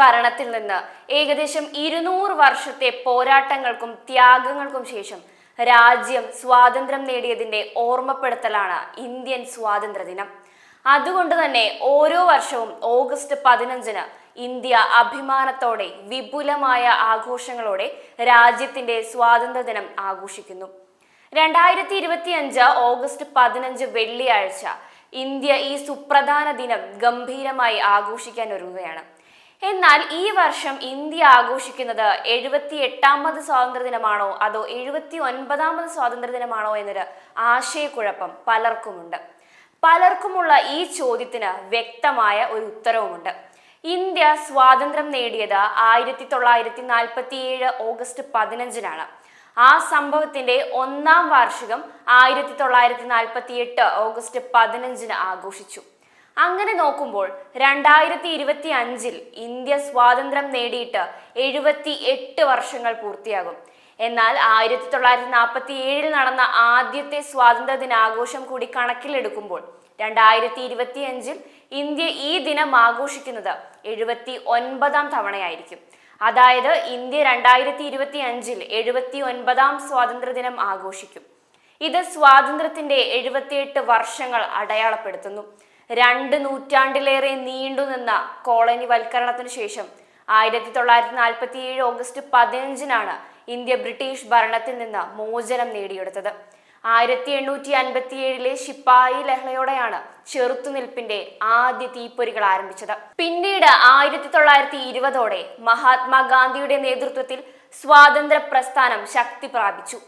ഭരണത്തിൽ നിന്ന് ഏകദേശം ഇരുന്നൂറ് വർഷത്തെ പോരാട്ടങ്ങൾക്കും ത്യാഗങ്ങൾക്കും ശേഷം രാജ്യം സ്വാതന്ത്ര്യം നേടിയതിന്റെ ഓർമ്മപ്പെടുത്തലാണ് ഇന്ത്യൻ സ്വാതന്ത്ര്യ ദിനം. അതുകൊണ്ട് തന്നെ ഓരോ വർഷവും ഓഗസ്റ്റ് പതിനഞ്ചിന് ഇന്ത്യ അഭിമാനത്തോടെ വിപുലമായ ആഘോഷങ്ങളോടെ രാജ്യത്തിന്റെ സ്വാതന്ത്ര്യ ദിനം ആഘോഷിക്കുന്നു. രണ്ടായിരത്തി ഇരുപത്തി അഞ്ച് ഓഗസ്റ്റ് പതിനഞ്ച് വെള്ളിയാഴ്ച ഇന്ത്യ ഈ സുപ്രധാന ദിനം ഗംഭീരമായി ആഘോഷിക്കാൻ ഒരുങ്ങുകയാണ്. എന്നാൽ ഈ വർഷം ഇന്ത്യ ആഘോഷിക്കുന്നത് എഴുപത്തി എട്ടാമത് സ്വാതന്ത്ര്യ ദിനമാണോ അതോ എഴുപത്തി ഒൻപതാമത് സ്വാതന്ത്ര്യ ദിനമാണോ എന്നൊരു ആശയക്കുഴപ്പം പലർക്കുമുണ്ട്. പലർക്കുമുള്ള ഈ ചോദ്യത്തിന് വ്യക്തമായ ഒരു ഉത്തരവുമുണ്ട്. ഇന്ത്യ സ്വാതന്ത്ര്യം നേടിയത് ആയിരത്തി തൊള്ളായിരത്തി നാൽപ്പത്തി ഏഴ് ഓഗസ്റ്റ് പതിനഞ്ചിനാണ്. ആ സംഭവത്തിന്റെ ഒന്നാം വാർഷികം ആയിരത്തി തൊള്ളായിരത്തി നാൽപ്പത്തി എട്ട് ഓഗസ്റ്റ് പതിനഞ്ചിന് ആഘോഷിച്ചു. അങ്ങനെ നോക്കുമ്പോൾ രണ്ടായിരത്തി ഇരുപത്തി അഞ്ചിൽ ഇന്ത്യ സ്വാതന്ത്ര്യം നേടിയിട്ട് എഴുപത്തി എട്ട് വർഷങ്ങൾ പൂർത്തിയാകും. എന്നാൽ ആയിരത്തി തൊള്ളായിരത്തി നാൽപ്പത്തി ഏഴിൽ നടന്ന ആദ്യത്തെ സ്വാതന്ത്ര്യ ദിനാഘോഷം കൂടി കണക്കിലെടുക്കുമ്പോൾ രണ്ടായിരത്തി ഇരുപത്തി അഞ്ചിൽ ഇന്ത്യ ഈ ദിനം ആഘോഷിക്കുന്നത് എഴുപത്തി ഒൻപതാം തവണയായിരിക്കും. അതായത് ഇന്ത്യ രണ്ടായിരത്തി ഇരുപത്തി അഞ്ചിൽ എഴുപത്തി ഒൻപതാം സ്വാതന്ത്ര്യ ദിനം ആഘോഷിക്കും. ഇത് സ്വാതന്ത്ര്യത്തിന്റെ എഴുപത്തിയെട്ട് വർഷങ്ങൾ അടയാളപ്പെടുത്തുന്നു. രണ്ട് നൂറ്റാണ്ടിലേറെ നീണ്ടുനിന്ന കോളനി വൽക്കരണത്തിനു ശേഷം ആയിരത്തി തൊള്ളായിരത്തി നാൽപ്പത്തി ഏഴ് ഓഗസ്റ്റ് പതിനഞ്ചിനാണ് ഇന്ത്യ ബ്രിട്ടീഷ് ഭരണത്തിൽ നിന്ന് മോചനം നേടിയെടുത്തത്. ആയിരത്തി എണ്ണൂറ്റി അൻപത്തി ഏഴിലെ ശിപ്പായി ലഹളയോടെയാണ് ചെറുത്തുനിൽപ്പിന്റെ ആദ്യ തീപ്പൊരികൾ ആരംഭിച്ചത്. പിന്നീട് ആയിരത്തി തൊള്ളായിരത്തി ഇരുപതോടെ മഹാത്മാഗാന്ധിയുടെ നേതൃത്വത്തിൽ സ്വാതന്ത്ര്യ പ്രസ്ഥാനം ശക്തി പ്രാപിച്ചു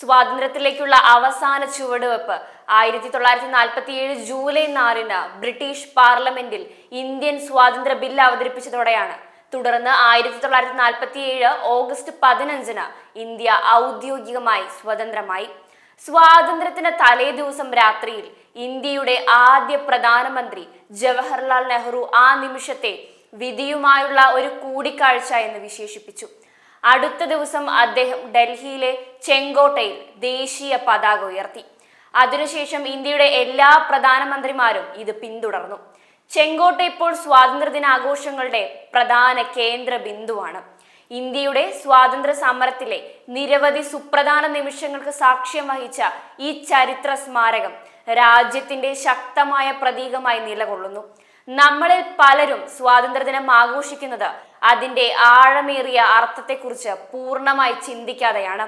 സ്വാതന്ത്ര്യത്തിലേക്കുള്ള അവസാന ചുവടുവെപ്പ് ആയിരത്തി തൊള്ളായിരത്തി നാൽപ്പത്തി ഏഴ് ജൂലൈ നാലിന് ബ്രിട്ടീഷ് പാർലമെന്റിൽ ഇന്ത്യൻ സ്വാതന്ത്ര്യ ബില്ല് അവതരിപ്പിച്ചതോടെയാണ്. തുടർന്ന് ആയിരത്തി തൊള്ളായിരത്തി നാൽപ്പത്തി ഏഴ് ഓഗസ്റ്റ് പതിനഞ്ചിന് ഇന്ത്യ ഔദ്യോഗികമായി സ്വതന്ത്രമായി. സ്വാതന്ത്ര്യത്തിന് തലേ ദിവസം രാത്രിയിൽ ഇന്ത്യയുടെ ആദ്യ പ്രധാനമന്ത്രി ജവഹർലാൽ നെഹ്റു ആ നിമിഷത്തെ വിധിയുമായുള്ള ഒരു കൂടിക്കാഴ്ച എന്ന് വിശേഷിപ്പിച്ചു. അടുത്ത ദിവസം അദ്ദേഹം ഡൽഹിയിലെ ചെങ്കോട്ടയിൽ ദേശീയ പതാക ഉയർത്തി. അതിനുശേഷം ഇന്ത്യയുടെ എല്ലാ പ്രധാനമന്ത്രിമാരും ഇത് പിന്തുടർന്നു. ചെങ്കോട്ട ഇപ്പോൾ സ്വാതന്ത്ര്യദിനാഘോഷങ്ങളുടെ പ്രധാന കേന്ദ്ര ബിന്ദുവാണ്. ഇന്ത്യയുടെ സ്വാതന്ത്ര്യ സമരത്തിലെ നിരവധി സുപ്രധാന നിമിഷങ്ങൾക്ക് സാക്ഷ്യം വഹിച്ച ഈ ചരിത്ര സ്മാരകം രാജ്യത്തിന്റെ ശക്തമായ പ്രതീകമായി നിലകൊള്ളുന്നു. നമ്മളിൽ പലരും സ്വാതന്ത്ര്യദിനം ആഘോഷിക്കുന്നത് അതിന്റെ ആഴമേറിയ അർത്ഥത്തെക്കുറിച്ച് പൂർണമായി ചിന്തിക്കാതെയാണ്.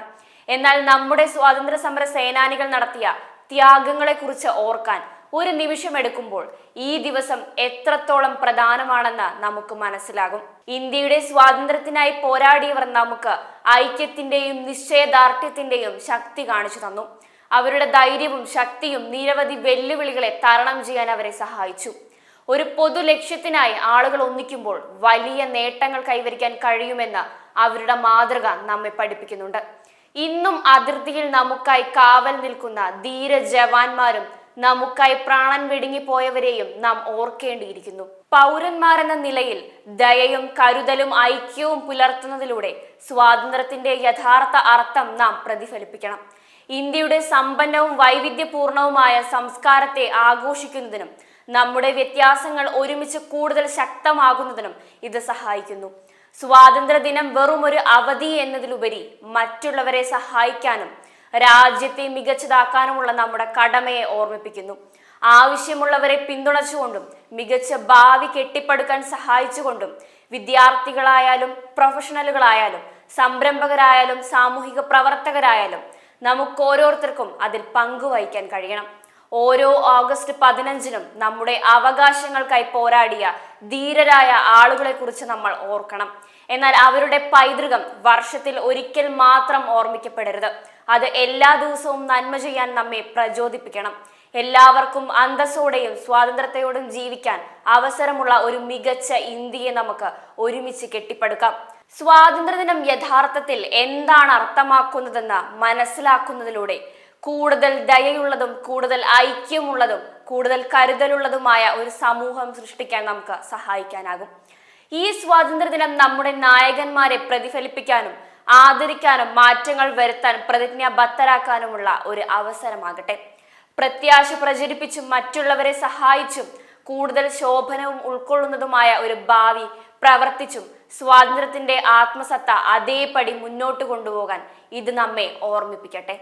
എന്നാൽ നമ്മുടെ സ്വാതന്ത്ര്യ സമര സേനാനികൾ നടത്തിയ ത്യാഗങ്ങളെക്കുറിച്ച് ഓർക്കാൻ ഒരു നിമിഷം എടുക്കുമ്പോൾ ഈ ദിവസം എത്രത്തോളം പ്രധാനമാണെന്ന് നമുക്ക് മനസ്സിലാകും. ഇന്ത്യയുടെ സ്വാതന്ത്ര്യത്തിനായി പോരാടിയവർ നമുക്ക് ഐക്യത്തിന്റെയും നിശ്ചയദാർഢ്യത്തിന്റെയും ശക്തി കാണിച്ചു തന്നു. അവരുടെ ധൈര്യവും ശക്തിയും നിരവധി വെല്ലുവിളികളെ തരണം ചെയ്യാൻ അവരെ സഹായിച്ചു. ഒരു പൊതു ലക്ഷ്യത്തിനായി ആളുകൾ ഒന്നിക്കുമ്പോൾ വലിയ നേട്ടങ്ങൾ കൈവരിക്കാൻ കഴിയുമെന്ന് അവരുടെ മാതൃക നമ്മെ പഠിപ്പിക്കുന്നുണ്ട്. ഇന്നും അതിർത്തിയിൽ നമുക്കായി കാവൽ നിൽക്കുന്ന ധീര ജവാന്മാരും നമുക്കായി പ്രാണൻ വെടുങ്ങിപ്പോയവരെയും നാം ഓർക്കേണ്ടിയിരിക്കുന്നു. പൗരന്മാരെന്ന നിലയിൽ ദയയും കരുതലും ഐക്യവും പുലർത്തുന്നതിലൂടെ സ്വാതന്ത്ര്യത്തിന്റെ യഥാർത്ഥ അർത്ഥം നാം പ്രതിഫലിപ്പിക്കണം. ഇന്ത്യയുടെ സമ്പന്നവും വൈവിധ്യപൂർണവുമായ സംസ്കാരത്തെ ആഘോഷിക്കുന്നതിനും നമ്മുടെ വ്യത്യാസങ്ങൾ ഒരുമിച്ച് കൂടുതൽ ശക്തമാകുന്നതിനും ഇത് സഹായിക്കുന്നു. സ്വാതന്ത്ര്യദിനം വെറും ഒരു അവധി എന്നതിലുപരി മറ്റുള്ളവരെ സഹായിക്കാനും രാജ്യത്തെ മികച്ചതാക്കാനുമുള്ള നമ്മുടെ കടമയെ ഓർമ്മിപ്പിക്കുന്നു. ആവശ്യമുള്ളവരെ പിന്തുണച്ചുകൊണ്ടും മികച്ച ഭാവി കെട്ടിപ്പടുക്കാൻ സഹായിച്ചുകൊണ്ടും വിദ്യാർത്ഥികളായാലും പ്രൊഫഷണലുകളായാലും സംരംഭകരായാലും സാമൂഹിക പ്രവർത്തകരായാലും നമുക്ക് ഓരോരുത്തർക്കും അതിൽ പങ്കുവഹിക്കാൻ കഴിയണം. ഓരോ ഓഗസ്റ്റ് പതിനഞ്ചിനും നമ്മുടെ അവകാശങ്ങൾക്കായി പോരാടിയ ധീരരായ ആളുകളെ കുറിച്ച് നമ്മൾ ഓർക്കണം. എന്നാൽ അവരുടെ പൈതൃകം വർഷത്തിൽ ഒരിക്കൽ മാത്രം ഓർമ്മിക്കപ്പെടരുത്. അത് എല്ലാ ദിവസവും നന്മ ചെയ്യാൻ നമ്മെ പ്രചോദിപ്പിക്കണം. എല്ലാവർക്കും അന്തസ്സോടെയും സ്വാതന്ത്ര്യത്തോടും ജീവിക്കാൻ അവസരമുള്ള ഒരു മികച്ച ഇന്ത്യയെ നമുക്ക് ഒരുമിച്ച് കെട്ടിപ്പടുക്കാം. സ്വാതന്ത്ര്യദിനം യഥാർത്ഥത്തിൽ എന്താണ് അർത്ഥമാക്കുന്നതെന്ന് മനസ്സിലാക്കുന്നതിലൂടെ കൂടുതൽ ദയയുള്ളതും കൂടുതൽ ഐക്യമുള്ളതും കൂടുതൽ കരുതലുള്ളതുമായ ഒരു സമൂഹം സൃഷ്ടിക്കാൻ നമുക്ക് സഹായിക്കാനാകും. ഈ സ്വാതന്ത്ര്യദിനം നമ്മുടെ നായകന്മാരെ പ്രതിഫലിപ്പിക്കാനും ആദരിക്കാനും മാറ്റങ്ങൾ വരുത്താൻ പ്രതിജ്ഞാബദ്ധരാക്കാനുമുള്ള ഒരു അവസരമാകട്ടെ. പ്രത്യാശ പ്രചരിപ്പിച്ചും മറ്റുള്ളവരെ സഹായിച്ചും കൂടുതൽ ശോഭനവും ഉൾക്കൊള്ളുന്നതുമായ ഒരു ഭാവി പ്രവർത്തിച്ചും സ്വാതന്ത്ര്യത്തിന്റെ ആത്മസത്ത അതേപടി മുന്നോട്ട് കൊണ്ടുപോകാൻ ഇത് നമ്മെ ഓർമ്മിപ്പിക്കട്ടെ.